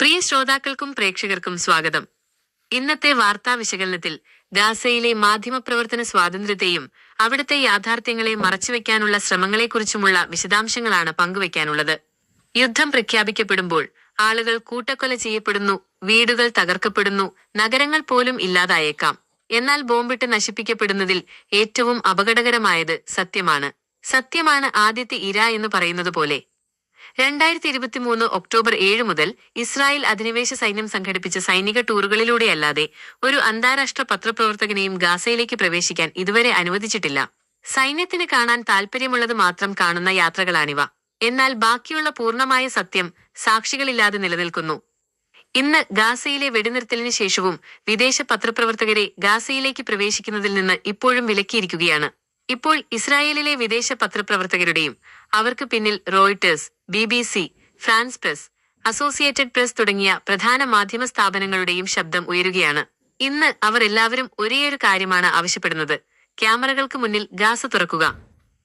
പ്രിയ ശ്രോതാക്കൾക്കും പ്രേക്ഷകർക്കും സ്വാഗതം. ഇന്നത്തെ വാർത്താ വിശകലനത്തിൽ ഗാസയിലെ മാധ്യമപ്രവർത്തന സ്വാതന്ത്ര്യത്തെയും അവിടുത്തെ യാഥാർത്ഥ്യങ്ങളെ മറച്ചുവെക്കാനുള്ള ശ്രമങ്ങളെക്കുറിച്ചുമുള്ള വിശദാംശങ്ങളാണ് പങ്കുവെക്കാനുള്ളത്. യുദ്ധം പ്രഖ്യാപിക്കപ്പെടുമ്പോൾ ആളുകൾ കൂട്ടക്കൊല ചെയ്യപ്പെടുന്നു വീടുകൾ തകർക്കപ്പെടുന്നു നഗരങ്ങൾ പോലും ഇല്ലാതായേക്കാം. എന്നാൽ ബോംബിട്ട് നശിപ്പിക്കപ്പെടുന്നതിൽ ഏറ്റവും അപകടകരമായത് സത്യമാണ്. സത്യമാണ് ആദ്യത്തെ ഇര എന്ന് പറയുന്നത് പോലെ രണ്ടായിരത്തി ഇരുപത്തി മൂന്ന് ഒക്ടോബർ ഏഴ് മുതൽ ഇസ്രായേൽ അധിനിവേശ സൈന്യം സംഘടിപ്പിച്ച സൈനിക ടൂറുകളിലൂടെയല്ലാതെ ഒരു അന്താരാഷ്ട്ര പത്രപ്രവർത്തകനെയും ഗാസയിലേക്ക് പ്രവേശിക്കാൻ ഇതുവരെ അനുവദിച്ചിട്ടില്ല. സൈന്യത്തിന് കാണാൻ താൽപ്പര്യമുള്ളത് മാത്രം കാണുന്ന യാത്രകളാണിവ. എന്നാൽ ബാക്കിയുള്ള പൂർണമായ സത്യം സാക്ഷികളില്ലാതെ നിലനിൽക്കുന്നു. ഇന്ന് ഗാസയിലെ വെടിനിർത്തലിന് ശേഷവും വിദേശ പത്രപ്രവർത്തകരെ ഗാസയിലേക്ക് പ്രവേശിക്കുന്നതിൽ നിന്ന് ഇപ്പോഴും വിലക്കിയിരിക്കുകയാണ്. ഇപ്പോൾ ഇസ്രായേലിലെ വിദേശ പത്രപ്രവർത്തകരുടെയും അവർക്ക് പിന്നിൽ Reuters B B C France Press Associated Press തുടങ്ങിയ പ്രധാന മാധ്യമ സ്ഥാപനങ്ങളുടെയും ശബ്ദം ഉയരുകയാണ്. ഇന്ന് അവർ എല്ലാവരും ഒരേയൊരു കാര്യമാണ് ആവശ്യപ്പെടുന്നത്. ക്യാമറകൾക്ക് മുന്നിൽ ഗാസ തുറക്കുക.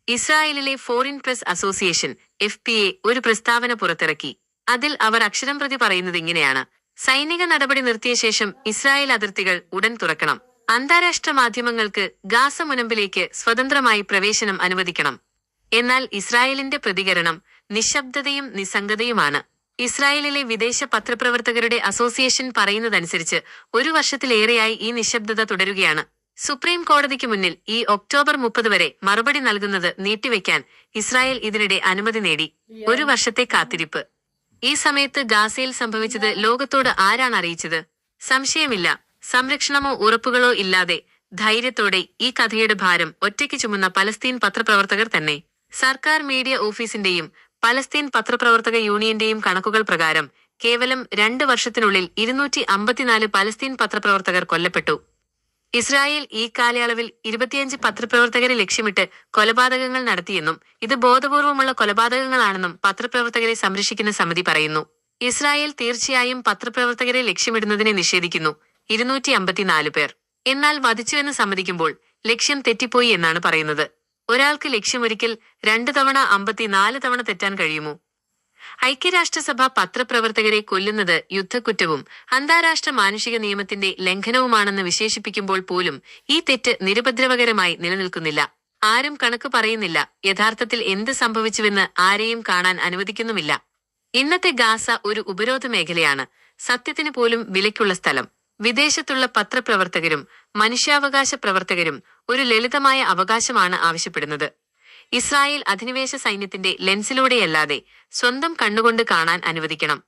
ഇസ്രായേലിലെ foreign press association F P A ഒരു പ്രസ്താവന പുറത്തിറക്കി. അതിൽ അവർ അക്ഷരം പ്രതി പറയുന്നത് ഇങ്ങനെയാണ്. സൈനിക നടപടി നിർത്തിയ ശേഷം ഇസ്രായേൽ അതിർത്തികൾ ഉടൻ തുറക്കണം. അന്താരാഷ്ട്ര മാധ്യമങ്ങൾക്ക് ഗാസ മുനമ്പിലേക്ക് സ്വതന്ത്രമായി പ്രവേശനം അനുവദിക്കണം. എന്നാൽ ഇസ്രായേലിന്റെ പ്രതികരണം നിശബ്ദതയും നിസ്സംഗതയുമാണ്. ഇസ്രായേലിലെ വിദേശ പത്രപ്രവർത്തകരുടെ അസോസിയേഷൻ പറയുന്നതനുസരിച്ച് ഒരു വർഷത്തിലേറെയായി ഈ നിശബ്ദത തുടരുകയാണ്. സുപ്രീം കോടതിക്ക് മുന്നിൽ ഈ ഒക്ടോബർ മുപ്പത് വരെ മറുപടി നൽകുന്നത് നീട്ടിവെക്കാൻ ഇസ്രായേൽ ഇതിനിടെ അനുമതി നേടി. ഒരു വർഷത്തെ കാത്തിരിപ്പ്. ഈ സമയത്ത് ഗാസയിൽ സംഭവിച്ചത് ലോകത്തോട് ആരാണ് അറിയിച്ചത്? സംശയമില്ല. സംരക്ഷണമോ ഉറപ്പുകളോ ഇല്ലാതെ ധൈര്യത്തോടെ ഈ കഥയുടെ ഭാരം ഒറ്റയ്ക്ക് ചുമന്ന പലസ്തീൻ പത്രപ്രവർത്തകർ തന്നെ. സർക്കാർ മീഡിയ ഓഫീസിന്റെയും പലസ്തീൻ പത്രപ്രവർത്തക യൂണിയന്റെയും കണക്കുകൾ പ്രകാരം കേവലം രണ്ട് വർഷത്തിനുള്ളിൽ ഇരുന്നൂറ്റി അമ്പത്തിനാല് പലസ്തീൻ പത്രപ്രവർത്തകർ കൊല്ലപ്പെട്ടു. ഇസ്രായേൽ ഈ കാലയളവിൽ ഇരുപത്തിയഞ്ച് പത്രപ്രവർത്തകരെ ലക്ഷ്യമിട്ട് കൊലപാതകങ്ങൾ നടത്തിയെന്നും ഇത് ബോധപൂർവമുള്ള കൊലപാതകങ്ങളാണെന്നും പത്രപ്രവർത്തകരെ സംരക്ഷിക്കുന്ന സമിതി പറയുന്നു. ഇസ്രായേൽ തീർച്ചയായും പത്രപ്രവർത്തകരെ ലക്ഷ്യമിടുന്നതിനെ നിഷേധിക്കുന്നു. ഇരുന്നൂറ്റി അമ്പത്തിനാല് പേർ. എന്നാൽ വധിച്ചുവെന്ന് സമ്മതിക്കുമ്പോൾ ലക്ഷ്യം തെറ്റിപ്പോയി എന്നാണ് പറയുന്നത്. ഒരാൾക്ക് ലക്ഷ്യമൊരിക്കൽ രണ്ട് തവണ അമ്പത്തിനാല് തവണ തെറ്റാൻ കഴിയുമോ? ഐക്യരാഷ്ട്രസഭ പത്രപ്രവർത്തകരെ കൊല്ലുന്നത് യുദ്ധക്കുറ്റവും അന്താരാഷ്ട്ര മാനുഷിക നിയമത്തിന്റെ ലംഘനവുമാണെന്ന് വിശേഷിപ്പിക്കുമ്പോൾ പോലും ഈ തെറ്റ് നിരുപദ്രവകരമായി നിലനിൽക്കുന്നില്ല. ആരും കണക്ക് പറയുന്നില്ല യഥാർത്ഥത്തിൽ എന്ത് സംഭവിച്ചുവെന്ന് ആരെയും കാണാൻ അനുവദിക്കുന്നുമില്ല. ഇന്നത്തെ ഗാസ ഒരു ഉപരോധ മേഖലയാണ്. സത്യത്തിന് പോലും വിലയ്ക്കുള്ള സ്ഥലം. വിദേശത്തുള്ള പത്രപ്രവർത്തകരും മനുഷ്യാവകാശ പ്രവർത്തകരും ഒരു ലളിതമായ അവകാശമാണ് ആവശ്യപ്പെടുന്നത്. ഇസ്രായേൽ അധിനിവേശ സൈന്യത്തിന്റെ ലെൻസിലൂടെയല്ലാതെ സ്വന്തം കണ്ണുകൊണ്ട് കാണാൻ അനുവദിക്കണം.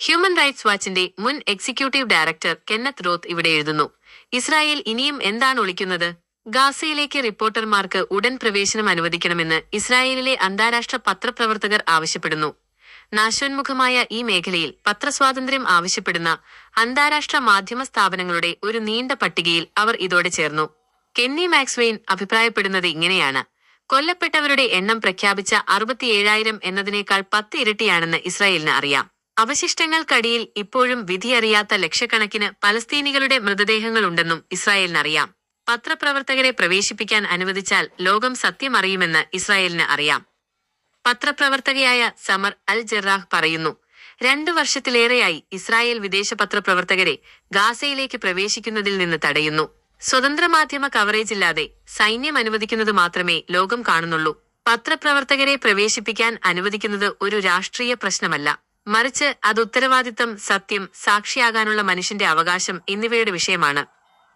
ഹ്യൂമൻ റൈറ്റ്സ് വാച്ചിന്റെ മുൻ എക്സിക്യൂട്ടീവ് ഡയറക്ടർ കെന്നത്ത് റോത്ത് ഇവിടെ എഴുതുന്നു. ഇസ്രായേൽ ഇനിയും എന്താണ് ഒളിക്കുന്നത്? ഗാസയിലേക്ക് റിപ്പോർട്ടർമാർക്ക് ഉടൻ പ്രവേശനം അനുവദിക്കണമെന്ന് ഇസ്രായേലിലെ അന്താരാഷ്ട്ര പത്രപ്രവർത്തകർ ആവശ്യപ്പെടുന്നു. നാശോന്മുഖമായ ഈ മേഖലയിൽ പത്രസ്വാതന്ത്ര്യം ആവശ്യപ്പെടുന്ന അന്താരാഷ്ട്ര മാധ്യമ സ്ഥാപനങ്ങളുടെ ഒരു നീണ്ട പട്ടികയിൽ അവർ ഇതോടെ ചേർന്നു. കെന്നി മാക്സ്വെയിൻ അഭിപ്രായപ്പെടുന്നത് ഇങ്ങനെയാണ്. കൊല്ലപ്പെട്ടവരുടെ എണ്ണം പ്രഖ്യാപിച്ച അറുപത്തിയേഴായിരം എന്നതിനേക്കാൾ പത്ത് ഇരട്ടിയാണെന്ന് ഇസ്രായേലിന് അറിയാം. അവശിഷ്ടങ്ങൾക്കടിയിൽ ഇപ്പോഴും വിധിയറിയാത്ത ലക്ഷക്കണക്കിന് പലസ്തീനികളുടെ മൃതദേഹങ്ങളുണ്ടെന്നും ഇസ്രായേലിനറിയാം പത്രപ്രവർത്തകരെ പ്രവേശിപ്പിക്കാൻ അനുവദിച്ചാൽ ലോകം സത്യമറിയുമെന്ന് ഇസ്രായേലിന് അറിയാം. പത്രപ്രവർത്തകയായ സമർ അൽ ജറാഹ് പറയുന്നു രണ്ടു വർഷത്തിലേറെയായി ഇസ്രായേൽ വിദേശ പത്രപ്രവർത്തകരെ ഗാസയിലേക്ക് പ്രവേശിക്കുന്നതിൽ നിന്ന് തടയുന്നു. സ്വതന്ത്ര മാധ്യമ കവറേജ് ഇല്ലാതെ സൈന്യം അനുവദിക്കുന്നത് മാത്രമേ ലോകം കാണുന്നുള്ളൂ. പത്രപ്രവർത്തകരെ പ്രവേശിപ്പിക്കാൻ അനുവദിക്കുന്നത് ഒരു രാഷ്ട്രീയ പ്രശ്നമല്ല. മറിച്ച് അത് ഉത്തരവാദിത്തം സത്യം സാക്ഷിയാകാനുള്ള മനുഷ്യന്റെ അവകാശം എന്നിവയുടെ വിഷയമാണ്.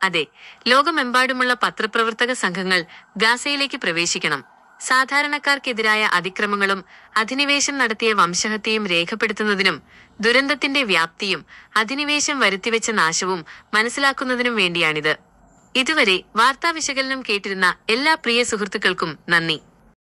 അതെ ലോകമെമ്പാടുമുള്ള പത്രപ്രവർത്തക സംഘങ്ങൾ ഗാസയിലേക്ക് പ്രവേശിക്കണം. സാധാരണക്കാർക്കെതിരായ അതിക്രമങ്ങളും അധിനിവേശം നടത്തിയ വംശഹത്യയും രേഖപ്പെടുത്തുന്നതിനും ദുരന്തത്തിന്റെ വ്യാപ്തിയും അധിനിവേശം വരുത്തിവെച്ച നാശവും മനസ്സിലാക്കുന്നതിനും വേണ്ടിയാണിത്. ഇതുവരെ വാർത്താ വിശകലനം കേട്ടിരുന്ന എല്ലാ പ്രിയ സുഹൃത്തുക്കൾക്കും നന്ദി.